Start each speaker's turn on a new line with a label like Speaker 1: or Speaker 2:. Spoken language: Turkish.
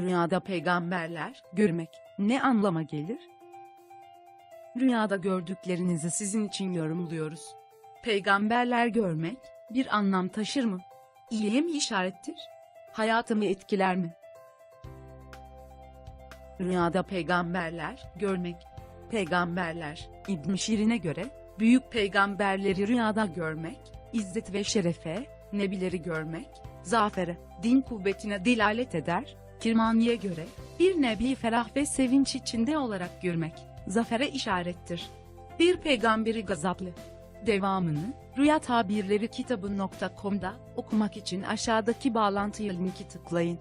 Speaker 1: Rüyada peygamberler görmek ne anlama gelir? Rüyada gördüklerinizi sizin için yorumluyoruz. Peygamberler görmek bir anlam taşır mı? İyiye mi işarettir? Hayatımı etkiler mi? Rüyada peygamberler görmek. Peygamberler İbn Şirin'e göre büyük peygamberleri rüyada görmek, izzet ve şerefe, nebileri görmek, zafere, din kuvvetine delalet eder. Kirmani'ye göre bir nebi ferah ve sevinç içinde olarak görmek, zafere işarettir. Bir peygamberi gazaplı. Devamını Rüya Tabirleri kitabı.com'da okumak için aşağıdaki bağlantıya linki tıklayın.